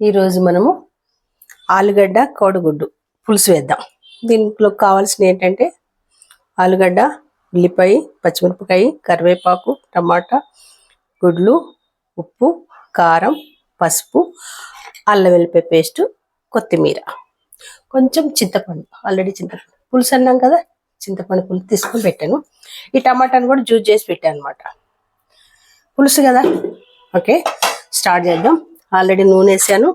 ఈరోజు మనము ఆలుగడ్డ కోడిగుడ్డు పులుసు వేద్దాం. దీంట్లో కావాల్సిన ఏంటంటే ఆలుగడ్డ ఉల్లిపాయ పచ్చిమిరపకాయ కరివేపాకు టమాటా గుడ్లు ఉప్పు కారం పసుపు అల్లం వెల్లిపాయ పేస్ట్ కొత్తిమీర. కొంచెం చింతపండు ఆల్రెడీ చింతపండు. పులుసు అన్నాం కదా చింతపండు పులుసు తీసుకొని పెట్టాను. ఈ టమాటాను కూడా జ్యూస్ చేసి పెట్టాను అనమాట పులుసు కదా? ఓకే స్టార్ట్ చేద్దాం. ఆల్రెడీ నూనె వేసాను.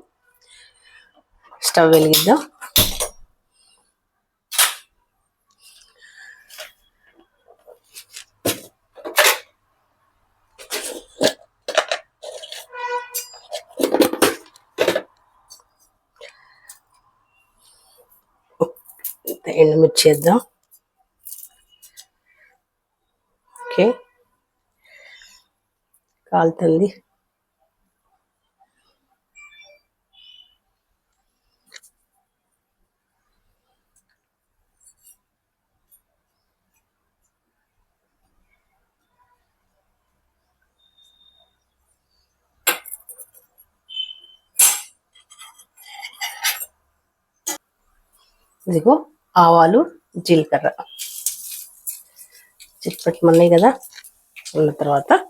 స్టవ్ వెలిగిద్దాం. ఇంత ఎండుమిర్చి వేద్దాం ఓకే. కాలుతుంది. ఇదిగో ఆవాలు జీలకర్ర. చిట్పెట్టమన్నాయి కదా. ఉన్న తర్వాత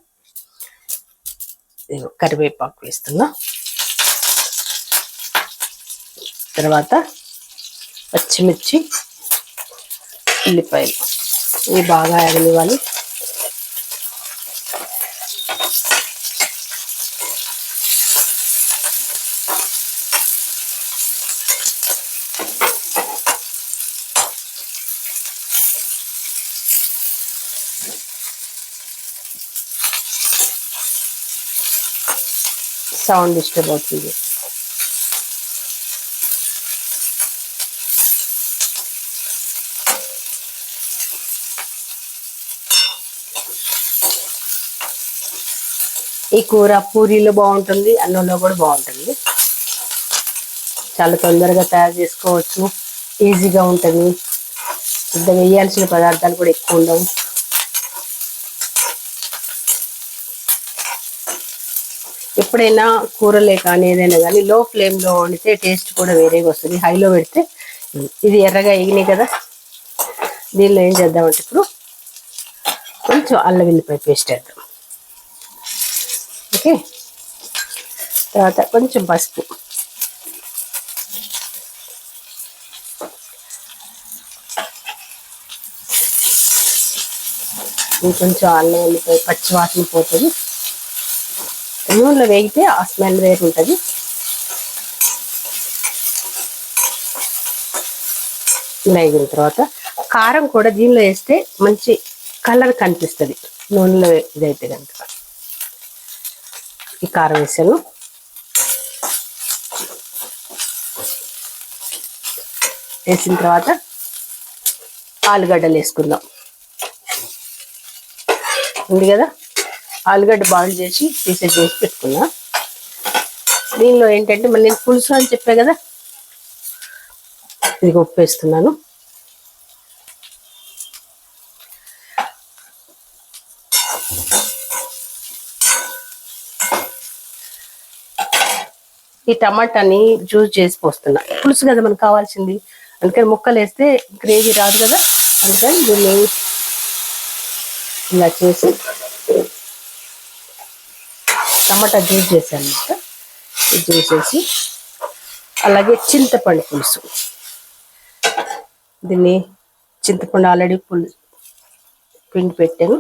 ఇదిగో కరివేపాకు వేస్తున్నా. తర్వాత పచ్చిమిర్చి ఉల్లిపాయలు. ఇవి బాగా ఎగనివ్వాలి సౌండ్ డిస్టర్బ్ అవుతుంది ఈ కూర పూరీలో బాగుంటుంది అన్నంలో కూడా బాగుంటుంది. చాలా తొందరగా తయారు చేసుకోవచ్చు. ఈజీగా ఉంటుంది. పెద్ద వేయాల్సిన పదార్థాలు కూడా ఎక్కువ ఉండవు. ఎప్పుడైనా కూరలే కానీ ఏదైనా కానీ లో ఫ్లేమ్లో వండితే టేస్ట్ కూడా వేరేగా వస్తుంది. హైలో పెడితే ఇది ఎర్రగా ఎగినాయి కదా. దీనిలో ఏం చేద్దామంటే ఇప్పుడు కొంచెం అల్లం వెల్లిపాయ పేస్ట్ వేద్దాం. ఓకే? తర్వాత కొంచెం పసుపు. ఇంకొంచెం అల్లం వెల్లిపాయ పచ్చివాసన పోతుంది. నూనెలో వేగితే ఆ స్మెల్ వేరు ఉంటుంది. వేగిన తర్వాత కారం కూడా దీనిలో వేస్తే మంచి కలర్ కనిపిస్తుంది. నూనెలో ఇదైతే కనుక. ఈ కారం వేసాను. వేసిన తర్వాత ఆలుగడ్డలు వేసుకుందాం. ఉంది కదా? ఆలుగడ్డ బాయిల్ చేసి పీసెస్ చేసి పెట్టుకున్నా. దీనిలో ఏంటంటే మళ్ళీ నేను పులుసు అని చెప్పా కదా ఇది ఉప్పు వేస్తున్నాను ఈ టమాటాని జ్యూస్ చేసి పోస్తున్నా. పులుసు కదా మనకు కావాల్సింది. అందుకని ముక్కలు వేస్తే గ్రేవీ రాదు కదా అందుకని దీన్ని ఇలా చేసి టమాటా జ్యూస్ చేశాను అనమాట. జ్యూస్ వేసి అలాగే చింతపండు పులుసు. దీన్ని చింతపండు ఆల్రెడీ పులు పిండి పెట్టాను.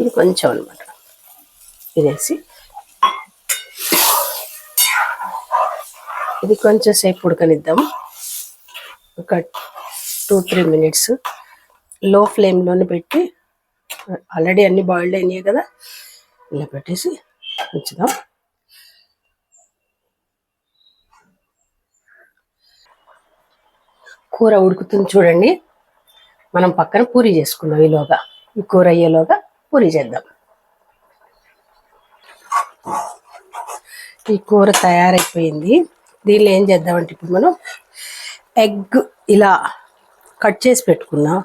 ఇది కొంచెం అనమాట. ఇదేసి ఇది కొంచెం సేపు ఉడకనిద్దాం. ఒక టూ త్రీ మినిట్స్లో ఫ్లేమ్లోనే పెట్టి ఆల్రెడీ అన్ని బాయిల్డ్ అయినాయి కదా ఇలా పెట్టేసి ఉంచుదాం కూర ఉడుకుతుంది చూడండి. మనం పక్కన పూరి చేసుకుందాం ఈలోగా. ఈ కూర అయ్యేలోగా పూరి చేద్దాం. ఈ కూర తయారైపోయింది. దీనిలో ఏం చేద్దామంటే ఇప్పుడు మనం ఎగ్ ఇలా కట్ చేసి పెట్టుకున్నాం.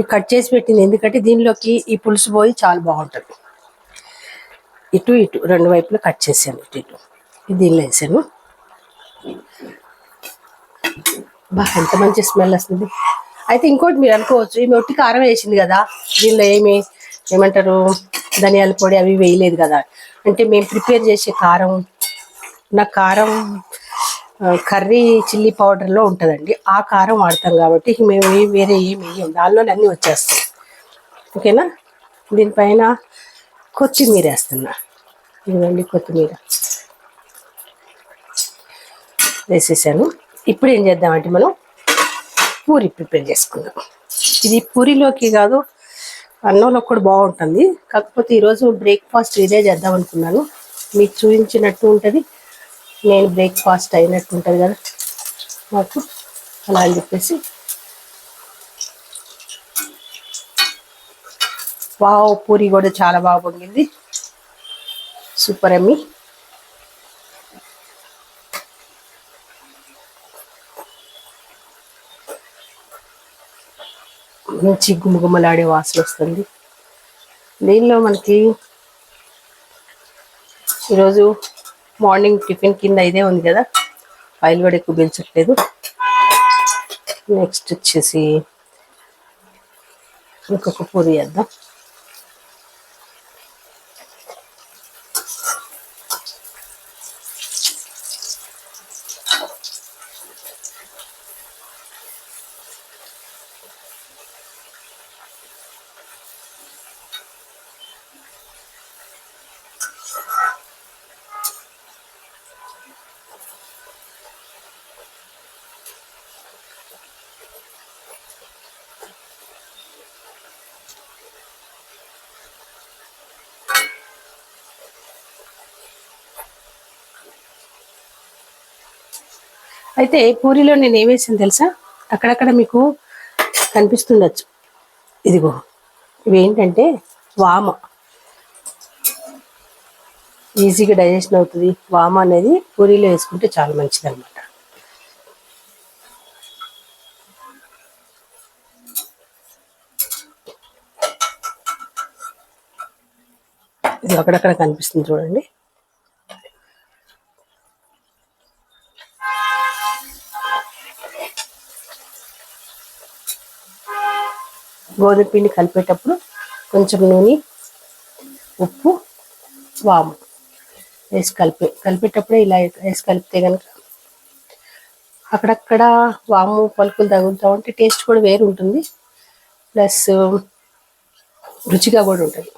ఈ కట్ చేసి పెట్టింది ఎందుకంటే దీనిలోకి ఈ పులుసు పోయి చాలా బాగుంటుంది. ఇటు ఇటు రెండు వైపులు కట్ చేసాను ఇటు ఇటు. దీనిలో వేసాను. బాగా ఎంత మంచి స్మెల్ వస్తుంది. అయితే ఇంకోటి మీరు అనుకోవచ్చు ఈమె ఒట్టి కారం వేసింది కదా దీనిలో ఏమి ఏమంటారు ధనియాల పొడి అవి వేయలేదు కదా. అంటే మేము ప్రిపేర్ చేసే కారం నా కారం కర్రీ చిల్లీ పౌడర్లో ఉంటుందండి. ఆ కారం వాడతాం కాబట్టి మేము వేరే ఏమి వేయం. దానిలోనే అన్నీ వచ్చేస్తాయి. ఓకేనా? దీనిపైన కొత్తిమీర వేస్తున్నా. ఇదిగోండి కొత్తిమీర. వేసేసాను. ఇప్పుడు ఏం చేద్దామంటే మనం పూరి ప్రిపేర్ చేసుకుందాం. ఇది పూరిలోకి కాదు అన్నంలో కూడా బాగుంటుంది. కాకపోతే ఈరోజు బ్రేక్ఫాస్ట్ ఇదే చేద్దాం అనుకున్నాను. మీకు చూపించినట్టు ఉంటుంది. నేను బ్రేక్ఫాస్ట్ అయినట్టు ఉంటుంది కదా. మాకు అలా అని చెప్పేసి వావ్ పూరి కూడా చాలా బాగా పొంగింది సూపర్ అమ్మి. మంచి గుమగుమలాడే వాసన వస్తుంది. దీనిలో మనకి ఈరోజు మార్నింగ్ టిఫిన్ కింద ఇదే ఉంది కదా ఆయిల్ కూడా ఎక్కువ పెంచట్లేదు నెక్స్ట్ వచ్చేసి ఇంకొక పూరి వేద్దాం అయితే పూరిలో నేను ఏం వేసాను తెలుసా? అక్కడక్కడ మీకు కనిపిస్తుండొచ్చు. ఇదిగో ఇవేంటంటే వామ. ఈజీగా డైజెషన్ అవుతుంది. వామ అనేది పూరీలో వేసుకుంటే చాలా మంచిది అనమాట ఇది అక్కడక్కడ కనిపిస్తుంది చూడండి. గోధుమ పిండి కలిపేటప్పుడు కొంచెం నూనె ఉప్పు వాము వేసి కలిపే కలిపేటప్పుడే ఇలా వేసి కలిపితే కనుక అక్కడక్కడ వాము పలుకులు తగులుతూ ఉంటే టేస్ట్ కూడా వేరు ఉంటుంది ప్లస్ రుచిగా కూడా ఉంటుంది.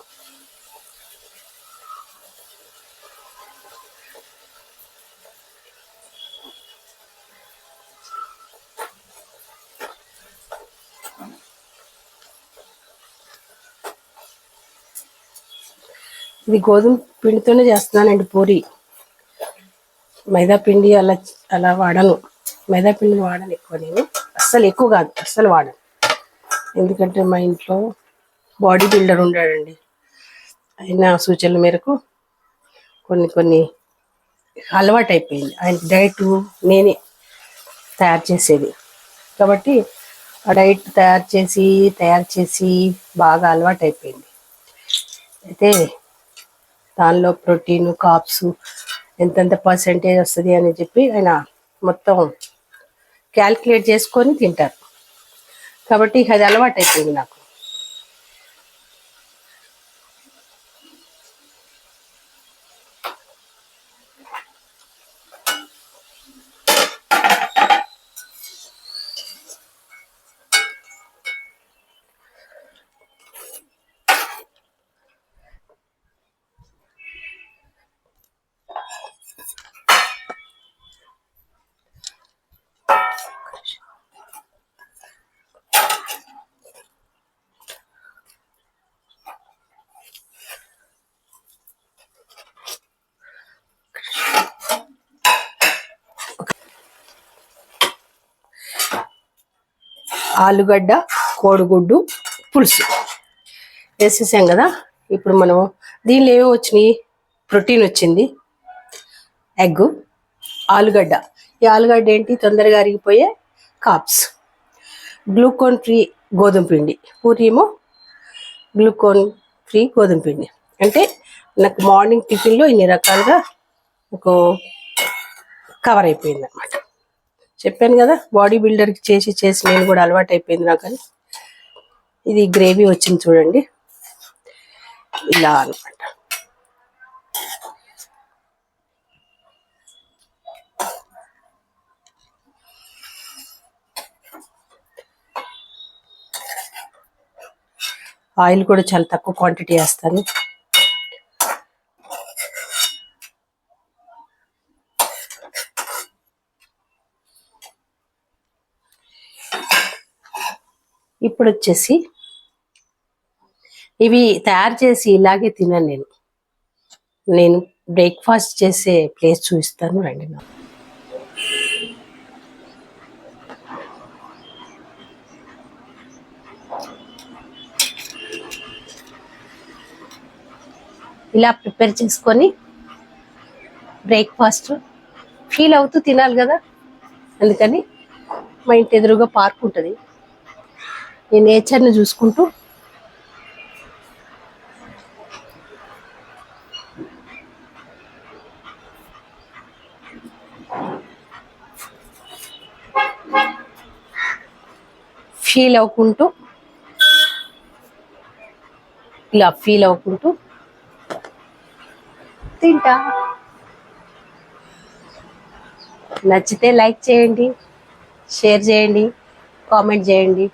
ఇది గోధుమ పిండితోనే చేస్తున్నానండి పూరి. మైదా పిండి అలా అలా వాడను. మైదా పిండిని వాడను ఎక్కువ నేను. అస్సలు ఎక్కువ కాదు అస్సలు వాడను. ఎందుకంటే మా ఇంట్లో బాడీ బిల్డర్ ఉన్నాడండి ఆయన సూచనల మేరకు కొన్ని కొన్ని అలవాటు అయిపోయింది. ఆయన డైట్ నేనే తయారు చేసేది. కాబట్టి ఆ డైట్ తయారు చేసి తయారు చేసి బాగా అలవాటు అయిపోయింది. అయితే దానిలో ప్రోటీన్ కాప్స్ ఎంతెంత పర్సెంటేజ్ వస్తుంది అని చెప్పి ఆయన మొత్తం క్యాల్కులేట్ చేసుకొని తింటారు. కాబట్టి అది అలవాటు అయిపోయింది నాకు. ఆలుగడ్డ కోడిగుడ్డు పులుసు. వేసేసాం కదా? ఇప్పుడు మనం దీనిలో ఏమో వచ్చినాయి? ప్రోటీన్ వచ్చింది. ఎగ్ ఆలుగడ్డ. ఈ ఆలుగడ్డ ఏంటి? తొందరగా అరిగిపోయే కాప్స్. గ్లూకోన్ ఫ్రీ గోధుమ పిండి. పూరి ఏమో గ్లూకోన్ ఫ్రీ గోధుమ పిండి. అంటే నాకు మార్నింగ్ టిఫిన్లో ఇన్ని రకాలుగా ఒక కవర్ అయిపోయింది అనమాట చెప్పాను కదా బాడీ బిల్డర్కి చేసి చేసి నేను కూడా అలవాటు అయిపోయింది నాకు ఇది గ్రేవీ వచ్చింది చూడండి. ఇలా అనమాట ఆయిల్ కూడా చాలా తక్కువ క్వాంటిటీ వేస్తాను. ఇప్పుడు వచ్చేసి ఇవి తయారు చేసి ఇలాగే తినను నేను. నేను బ్రేక్ఫాస్ట్ చేసే ప్లేస్ చూపిస్తాను రండి నాకు ఇలా ప్రిపేర్ చేసుకొని బ్రేక్ఫాస్ట్ ఫీల్ అవుతూ తినాలి కదా? అందుకని మా ఇంటి ఎదురుగా పార్క్ ఉంటుంది. ఈ నేచర్ని చూసుకుంటూ. ఫీల్ అవ్వుకుంటూ. ఇలా ఫీల్ అవ్వుకుంటూ. తింటా. నచ్చితే లైక్ చేయండి షేర్ చేయండి కామెంట్ చేయండి.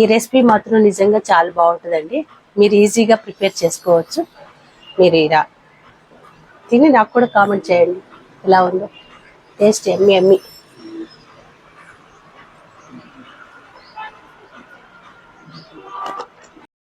ఈ రెసిపీ మాత్రం నిజంగా చాలా బాగుంటుందండి. మీరు ఈజీగా ప్రిపేర్ చేసుకోవచ్చు. మీరు ఇలా తిని నాకు కూడా కామెంట్ చేయండి. ఎలా ఉందో? టేస్ట్ ఎమ్మి ఎమ్మి